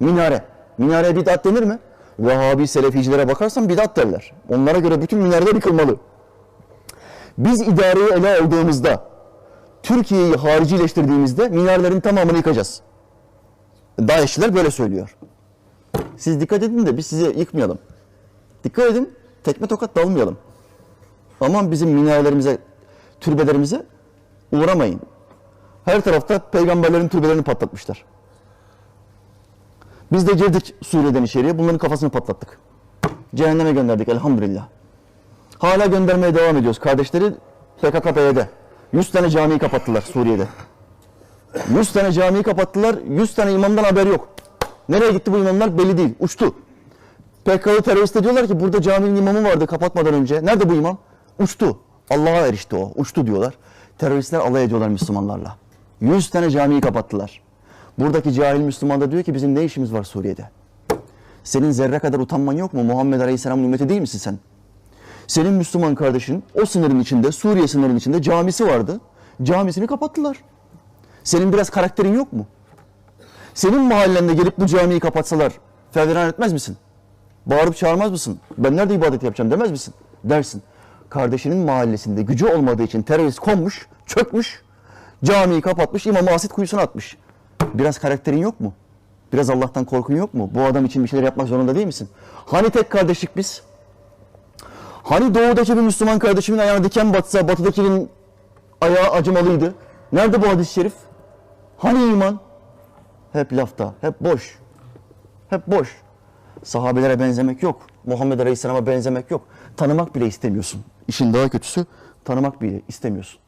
Minare. Minareye bid'at denir mi? Vehhabi Seleficilere bakarsan bid'at derler. Onlara göre bütün minareler yıkılmalı. Biz idareyi ele aldığımızda, Türkiye'yi haricileştirdiğimizde minarelerin tamamını yıkacağız. DAEŞ'liler böyle söylüyor. Siz dikkat edin de biz sizi yıkmayalım. Dikkat edin, tekme tokat dalmayalım. Aman bizim minarelerimize, türbelerimize uğramayın. Her tarafta peygamberlerin türbelerini patlatmışlar. Biz de girdik Suriye'den içeriye, bunların kafasını patlattık. Cehenneme gönderdik elhamdülillah. Hala göndermeye devam ediyoruz. Kardeşleri PKK-PYD. 100 tane camiyi kapattılar Suriye'de. 100 tane camiyi kapattılar, 100 tane imamdan haber yok. Nereye gitti bu imamlar belli değil, uçtu. PKK'lı terörist diyorlar ki burada caminin imamı vardı kapatmadan önce. Nerede bu imam? Uçtu. Allah'a erişti o. Uçtu diyorlar. Teröristler alay ediyorlar Müslümanlarla. 100 tane camiyi kapattılar. Buradaki cahil Müslüman da diyor ki bizim ne işimiz var Suriye'de? Senin zerre kadar utanman yok mu? Muhammed Aleyhisselam'ın ümmeti değil misin sen? Senin Müslüman kardeşin o sınırın içinde, Suriye sınırının içinde camisi vardı. Camisini kapattılar. Senin biraz karakterin yok mu? Senin mahallende gelip bu camiyi kapatsalar fevran etmez misin? Bağırıp çağırmaz mısın? Ben nerede ibadet yapacağım demez misin? Dersin. Kardeşinin mahallesinde gücü olmadığı için terörist konmuş, çökmüş, camiyi kapatmış, imamı asit kuyusuna atmış. Biraz karakterin yok mu? Biraz Allah'tan korkun yok mu? Bu adam için bir şeyler yapmak zorunda değil misin? Hani tek kardeşlik biz? Hani doğudaki bir Müslüman kardeşimin ayağına diken batsa batıdakinin ayağı acımalıydı? Nerede bu hadis-i şerif? Hani iman? Hep lafta, hep boş. Hep boş. Sahabelere benzemek yok. Muhammed Aleyhisselam'a benzemek yok. Tanımak bile istemiyorsun. İşin daha kötüsü tanımak bile istemiyorsun.